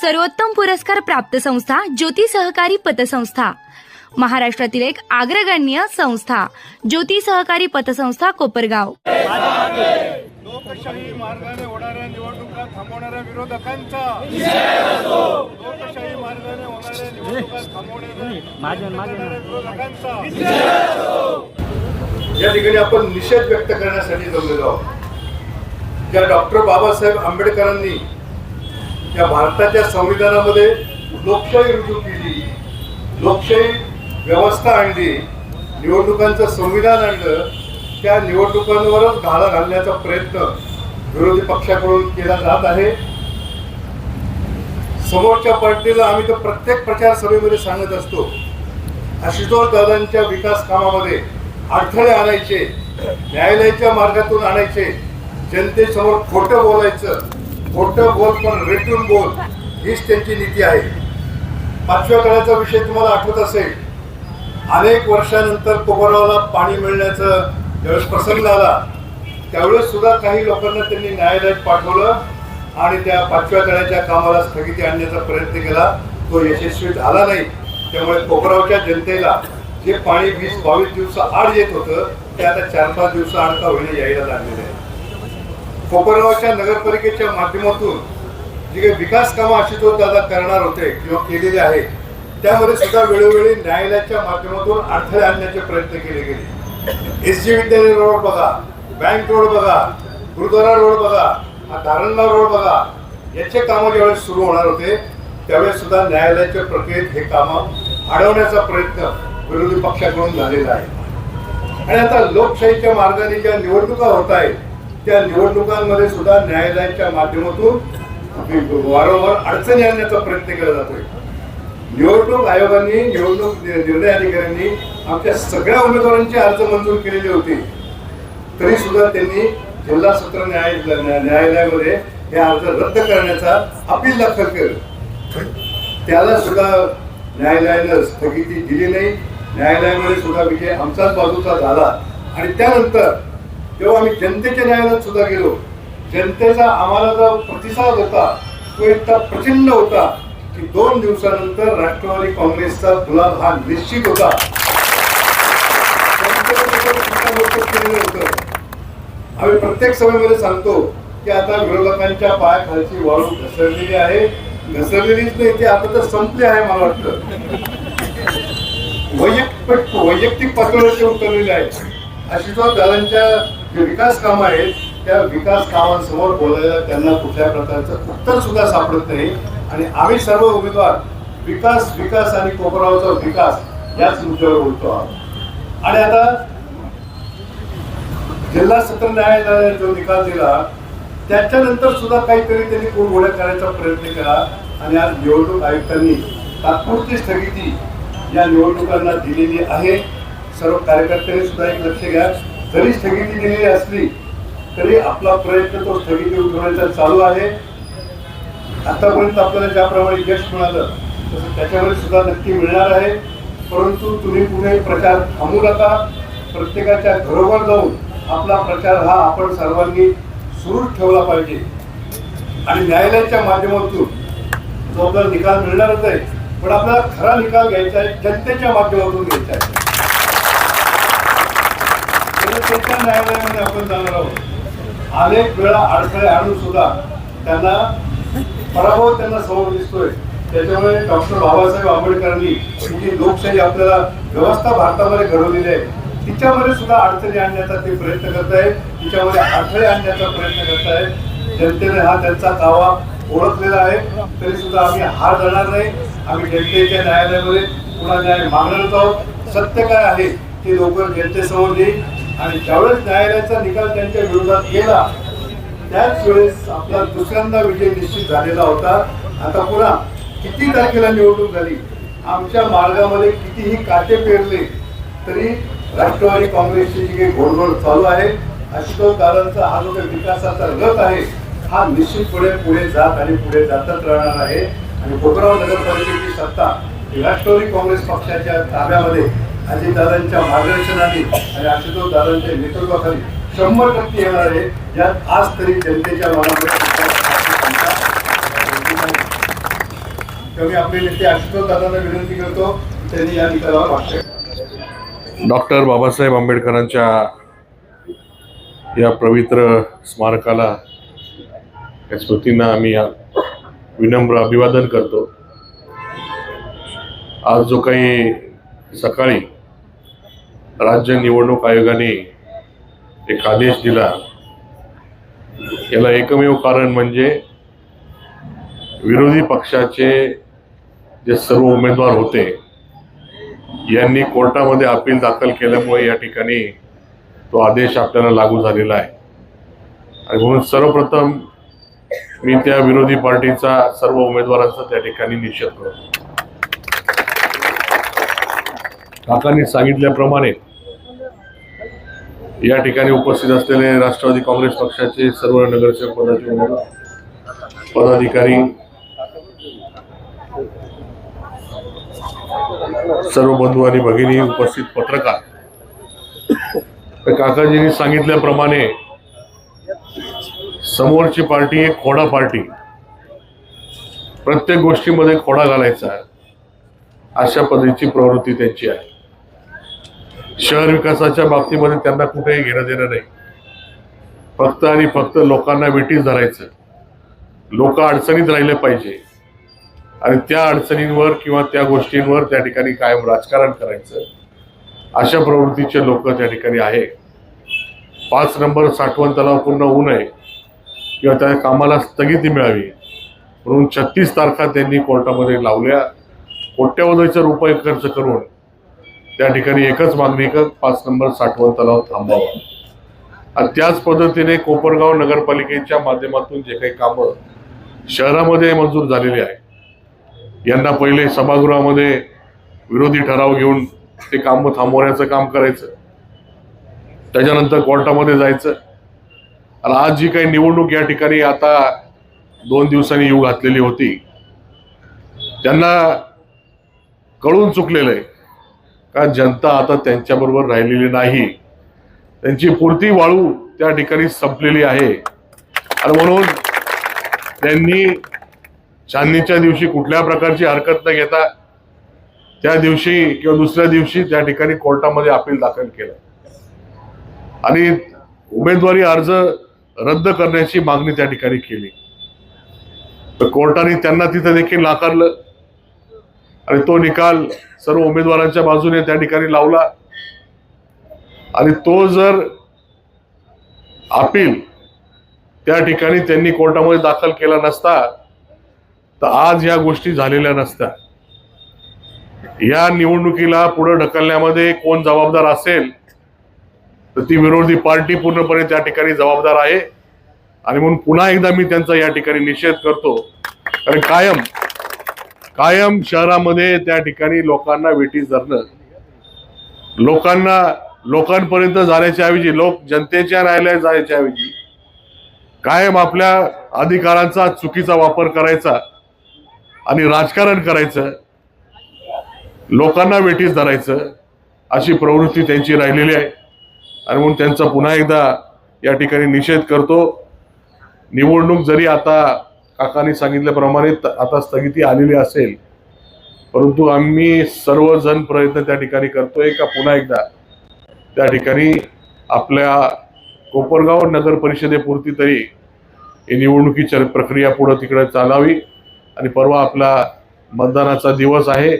सर्वोत्तम पुरस्कार प्राप्त संस्था ज्योती सहकारी पतसंस्था. महाराष्ट्रातील एक अग्रगण्य संस्था ज्योती सहकारी पतसंस्था कोपरगाव. लोकशाही मार्गाने होणाऱ्या निवडणुका थांबवणाऱ्या विरोधकांचा. लोकशाही मार्गाने होणाऱ्या निवडणुका थांबवणाऱ्या विरोधकांचा. या ठिकाणी आपण निषेध व्यक्त करण्यासाठी जमलेलो आहोत. ज्या डॉक्टर बाबासाहेब आंबेडकरांनी या भारताच्या संविधानामध्ये लोकशाही रुजू केली. लोकशाही व्यवस्था आणली. निवडणुकांचं संविधान आणलं. त्या निवडणुकांवरच घाला घालण्याचा प्रयत्न विरोधी पक्षाकडून केला जात आहे. समोरच्या पार्टीला आम्ही तर प्रत्येक प्रचार सभेमध्ये सांगत असतो आशुतोष दादांच्या विकास कामामध्ये अडथळे आणायचे न्यायालयाच्या मार्गातून आणायचे जनतेसमोर खोटं बोलायचं खोटं बोल पण रेटून बोल हीच त्यांची नीती आहे. पाचव्या काळाचा विषय तुम्हाला आठवत असेल अनेक वर्षानंतर कोपरावाला पाणी मिळण्याचं ज्यावेळेस प्रसंग आला त्यावेळेस सुद्धा काही लोकांना त्यांनी न्यायालयात पाठवलं आणि त्या पाचव्या तळ्याच्या कामाला स्थगिती आणण्याचा प्रयत्न केला. तो यशस्वी झाला नाही. त्यामुळे कोपरावच्या जनतेला जे पाणी वीस बावीस दिवस आड येत होतं ते आता चार पाच दिवस आड का होईना यायला लागलेलं आहे. कोपरगावच्या नगरपालिकेच्या माध्यमातून जी काही विकास कामं आशुतोष दादा करणार होते किंवा केलेले आहेत त्यामध्ये सुद्धा वेळोवेळी न्यायालयाच्या माध्यमातून अडथळे आणण्याचे प्रयत्न केले गेले. एस जी विद्यालय रोड बघा बँक रोड बघा गुरुद्वारा रोड बघा हा धारणगाव रोड बघा याचे कामं ज्यावेळेस सुरू होणार होते त्यावेळेस सुद्धा न्यायालयाच्या प्रक्रियेत हे कामं अडवण्याचा प्रयत्न विरोधी पक्षाकडून झालेला आहे. आणि आता लोकशाहीच्या मार्गाने ज्या निवडणुका होत आहेत त्या निवडणुकांमध्ये सुद्धा न्यायालयाच्या माध्यमातून वारंवार अडचणी आणण्याचा प्रयत्न केला जातोय. निवडणूक आयोगाने निवडणूक निर्णय अधिकाऱ्यांनी आमच्या सगळ्या उमेदवारांचे अर्ज मंजूर केलेले होते. तरी सुद्धा त्यांनी जिल्हा सत्र न्याय न्यायालयामध्ये हे अर्ज रद्द करण्याचा अपील दाखल केलं. त्याला सुद्धा न्यायालयानं स्थगिती दिली नाही. न्यायालयामध्ये सुद्धा विजय आमचाच बाजूचा झाला. आणि त्यानंतर जेव्हा आम्ही जनतेच्या न्यायालयात सुद्धा गेलो. जनतेचा आम्हाला जो प्रतिसाद होता तो इतका प्रचंड होता की दोन दिवसानंतर राष्ट्रवादी काँग्रेसचा गुलाब हा निश्चित होता. आम्ही प्रत्येक सभेमध्ये सांगतो की आता विरोधकांच्या पायाखालची वाळू घसरलेली आहे. घसरलेलीच नाही ती आता तर संपली आहे मला वाटतं. वैयक्तिक वैयक्तिक पातळीवर ते उतरलेले आहेत. आशीर्वाद दादांच्या जे विकास कामं आहेत त्या विकास कामांसमोर बोलायला त्यांना कुठल्या प्रकारचं उत्तर सुद्धा सापडत नाही. आणि आम्ही सर्व उमेदवार विकास विकास आणि कोपरावचा विकास याच मुद्द्यावर बोलतो आहोत. आणि आता जिल्हा सत्र न्यायालयाने जो निकाल दिला त्याच्यानंतर सुद्धा काहीतरी त्यांनी गोळ्या करायचा प्रयत्न केला. आणि आज निवडणूक आयुक्तांनी तात्पुरती स्थगिती या निवडणुकांना दिलेली आहे. सर्व कार्यकर्त्यांनी सुद्धा एक लक्ष घ्या. जरी स्थगिती दिलेली असली तरी आपला प्रयत्न तो स्थगिती उठवण्याचा चालू आहे. आतापर्यंत आपल्याला ज्याप्रमाणे यश मिळालं तसं त्याच्यामध्ये सुद्धा नक्की मिळणार आहे. परंतु तुम्ही पुढे प्रचार थांबू नका. प्रत्येकाच्या घरोघर जाऊन आपला प्रचार हा आपण सर्वांनी सुरू ठेवला पाहिजे. आणि न्यायालयाच्या माध्यमातून जो आपल्याला निकाल मिळणारच आहे पण आपल्याला खरा निकाल घ्यायचा आहे जनतेच्या माध्यमातून घ्यायचा आहे. सर्वोच्च न्यायालयामध्ये आपण जाणार आहोत अनेक वेळा अडथळे आणून सुद्धा त्यांना पराभव त्यांना समोर दिसतोय त्याच्यामुळे डॉक्टर बाबासाहेब आंबेडकरांनी जी लोकशाही आपल्याला व्यवस्था भारतामध्ये घडवलेली आहे तिच्यामध्ये सुद्धा अडचणी आणण्याचा ते प्रयत्न करत आहे तिच्यामध्ये अडथळे आणण्याचा प्रयत्न करत आहे जनतेने हा त्यांचा दावा ओळखलेला आहे तरी सुद्धा आम्ही हार जाणार नाही आम्ही जनतेच्या न्यायालयामध्ये पुन्हा न्याय मागणारच आहोत सत्य काय आहे ते लवकर जनतेसमोर येईल आणि ज्यावेळेस न्यायालयाचा निकाल त्यांच्या विरोधात गेला त्याच वेळेस आपला दुसऱ्यांदा विजय निश्चित झालेला होता. आता पुन्हा किती तारखेला निवडणूक झाली? आमच्या मार्गामध्ये कितीही काटे पेरले तरी राष्ट्रवादी काँग्रेसची जी काही घोडघोड चालू आहे अशोकदारांचा दादांचा हा जो काही विकासाचा रथ आहे हा निश्चितपणे पुढे जात आणि पुढे जातच राहणार आहे. आणि कोकराव नगरपालिकेची सत्ता राष्ट्रवादी काँग्रेस पक्षाच्या ताब्यामध्ये अजितदादांच्या मार्गदर्शनाने आणि आशुतोष दादांच्या नेतृत्वाखाली शंभर टक्के येणार आहे. यात आज तरी जनतेच्या मनामध्ये विश्वास आपले नेते आशुतोष दादांना विनंती करतो. त्यांनी या निकालावर भाष्य डॉक्टर बाबासाहेब आंबेडकरांच्या या पवित्र स्मारकाला या स्मृतींना आम्ही विनम्र अभिवादन करतो. आज जो काही सकाळी राज्य निवडणूक आयोगाने एक आदेश दिला. याला एकमेव कारण म्हणजे विरोधी पक्षाचे जे सर्व उमेदवार होते यांनी कोर्टामध्ये अपील दाखल केल्यामुळे या ठिकाणी तो आदेश आपल्याला लागू झालेला आहे. आणि म्हणून सर्वप्रथम मी त्या विरोधी पार्टीचा सर्व उमेदवारांचा त्या ठिकाणी निषेध करतो. काकांनी सांगितल्याप्रमाणे या ठिकाणी उपस्थित असलेले राष्ट्रवादी काँग्रेस पक्षाचे सर्व नगरसेवक पदाचे पदाधिकारी सर्व बंधू आणि भगिनी उपस्थित पत्रकार. तर काकाजींनी सांगितल्याप्रमाणे समोरची पार्टी एक खोडा पार्टी. प्रत्येक गोष्टीमध्ये खोडा घालायचा अशा पद्धतीची प्रवृत्ती त्यांची आहे. शहर विकासाच्या बाबतीमध्ये त्यांना कुठेही घेणं देणं नाही. फक्त आणि फक्त लोकांना वेटीस धरायचं. लोक अडचणीत राहिले पाहिजे. आणि त्या अडचणींवर किंवा त्या गोष्टींवर त्या ठिकाणी कायम राजकारण करायचं. अशा प्रवृत्तीचे लोक त्या ठिकाणी आहे पाच नंबर साठवण तलाव पूर्ण होऊ नये किंवा त्या कामाला स्थगिती मिळावी. म्हणून छत्तीस तारखा त्यांनी कोर्टामध्ये लावल्या. कोट्यवधीचे रुपये खर्च करून त्या ठिकाणी एकच मागणी कर पाच नंबर साठवण तलाव थांबावा. आणि त्याच पद्धतीने कोपरगाव नगरपालिकेच्या माध्यमातून जे काही कामं शहरामध्ये मंजूर झालेली आहे यांना पहिले सभागृहामध्ये विरोधी ठराव घेऊन ते काम थांबवण्याचं काम करायचं. त्याच्यानंतर कोर्टामध्ये जायचं. आणि आज जी काही निवडणूक या ठिकाणी आता दोन दिवसांनी येऊ घातलेली होती त्यांना कळून चुकलेलं आहे. का जनता आता त्यांच्याबरोबर राहिलेली नाही? त्यांची पुरती वाळू त्या ठिकाणी संपलेली आहे. आणि म्हणून त्यांनी चांदणीच्या दिवशी कुठल्या प्रकारची हरकत न घेता त्या दिवशी किंवा दुसऱ्या दिवशी त्या ठिकाणी कोर्टामध्ये अपील दाखल केलं. आणि उमेदवारी अर्ज रद्द करण्याची मागणी त्या ठिकाणी केली. तर कोर्टाने त्यांना तिथं देखील नाकारलं. आणि तो निकाल सर्व उमेदवारांच्या बाजूने त्या ठिकाणी लावला. आणि तो जर अपील त्या ठिकाणी त्यांनी कोर्टामध्ये दाखल केला नसता तर आज या गोष्टी झालेल्या नसत्या. या निवडणुकीला पुढे ढकलण्यामध्ये कोण जबाबदार असेल तर ती विरोधी पार्टी पूर्णपणे त्या ठिकाणी जबाबदार आहे. आणि म्हणून पुन्हा एकदा मी त्यांचा या ठिकाणी निषेध करतो. कारण कायम कायम शहरामध्ये त्या ठिकाणी लोकांना वेटीस धरणं. लोकांना लोकांपर्यंत जाण्याच्या ऐवजी लोक जनतेच्या न्यायालयात जाण्याच्या ऐवजी कायम आपल्या अधिकारांचा चुकीचा वापर करायचा आणि राजकारण करायचं लोकांना वेटीस धरायचं अशी प्रवृत्ती त्यांची राहिलेली आहे. आणि म्हणून त्यांचा पुन्हा एकदा या ठिकाणी निषेध करतो. निवडणूक जरी आता काकांनी सांगितल्याप्रमाणे त- आता स्थगिती आलेली असेल परंतु आम्ही सर्वजण प्रयत्न त्या ठिकाणी करतोय का पुन्हा एकदा त्या ठिकाणी आपल्या कोपरगाव नगर परिषदेपुरती तरी ही निवडणुकीची प्रक्रिया पुढं तिकडे चालावी आणि परवा आपला मतदानाचा दिवस आहे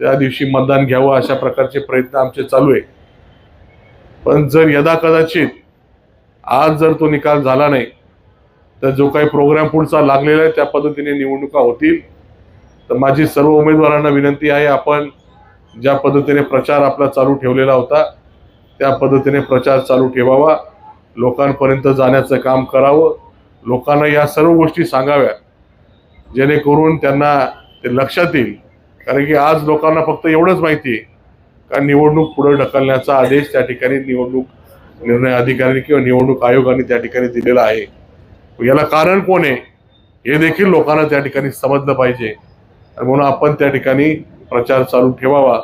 त्या दिवशी मतदान घ्यावं अशा प्रकारचे प्रयत्न आमचे चालू आहे. पण जर यदा कदाचित आज जर तो निकाल झाला नाही तर जो काही प्रोग्राम पुढचा लागलेला आहे त्या पद्धतीने निवडणुका होतील. तर माझी सर्व उमेदवारांना विनंती आहे आपण ज्या पद्धतीने प्रचार आपला चालू ठेवलेला होता त्या पद्धतीने प्रचार चालू ठेवावा. लोकांपर्यंत जाण्याचं काम करावं. लोकांना या सर्व गोष्टी सांगाव्या. जेणेकरून त्यांना ते लक्षात येईल. कारण की आज लोकांना फक्त एवढंच माहिती आहे का निवडणूक पुढे ढकलण्याचा आदेश त्या ठिकाणी निवडणूक निर्णय अधिकारी किंवा निवडणूक आयोगाने त्या ठिकाणी दिलेला आहे. याला कारण कोण आहे? हे देखील लोकांना त्या ठिकाणी समजलं पाहिजे. म्हणून आपण त्या ठिकाणी प्रचार चालू ठेवावा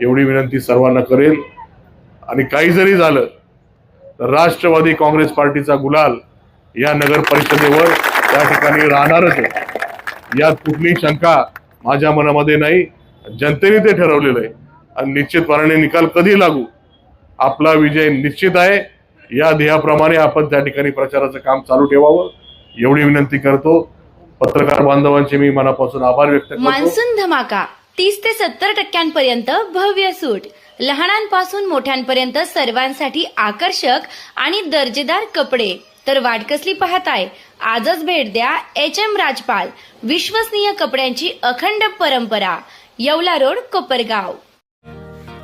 एवढी विनंती सर्वांना करेल. आणि काही जरी झालं तर राष्ट्रवादी काँग्रेस पार्टीचा गुलाल या नगर परिषदेवर त्या ठिकाणी राहणारच आहे. यात कुठलीही शंका माझ्या मनामध्ये नाही. जनतेने ते ठरवलेलं आहे. आणि निश्चितपणाने निकाल कधी लागू? आपला विजय निश्चित आहे. या ध्येयाप्रमाणे आपण त्या ठिकाणी प्रचाराचं काम चालू ठेवावं एवढी विनंती करतो. पत्रकार बांधवांचे मी मनापासून आभार व्यक्त करतो. मान्सून धमाका तीस ते सत्तर टक्क्यांपर्यंत भव्य सूट. लहानांपासून मोठ्यांपर्यंत सर्वांसाठी आकर्षक आणि दर्जेदार कपडे. तर वाटकसली पाहताय आजच भेट द्या एच एम राजपाल विश्वसनीय कपड्यांची अखंड परंपरा. Yeola road Kopargaon.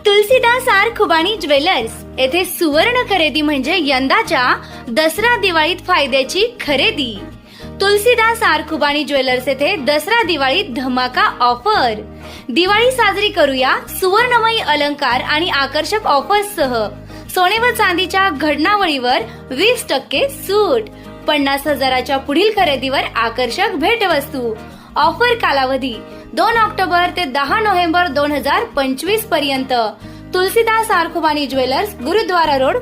Tulsidas R Khubani jewellers. येथे सुवर्ण खरेदी म्हणजे यंदाच्या दसरा दिवाळीत फायद्याची खरेदी. तुलसीदास आरखुबाणी ज्वेलर्स येथे दसरा दिवाळीत धमाका ऑफर. दिवाळी साजरी करूया सुवर्णमयी अलंकार आणि आकर्षक ऑफर्ससह सोने व चांदीच्या घडणावळीवर वीस टक्के सूट. पन्नास हजाराच्या पुढील खरेदीवर आकर्षक भेटवस्तू. ऑफर कालावधी दोन ऑक्टोबर ते दहा नोव्हेंबर दोन हजार पंचवीसपर्यंत. तुलसीदास आरखुबानी ज्वेलर्स गुरुद्वारा रोड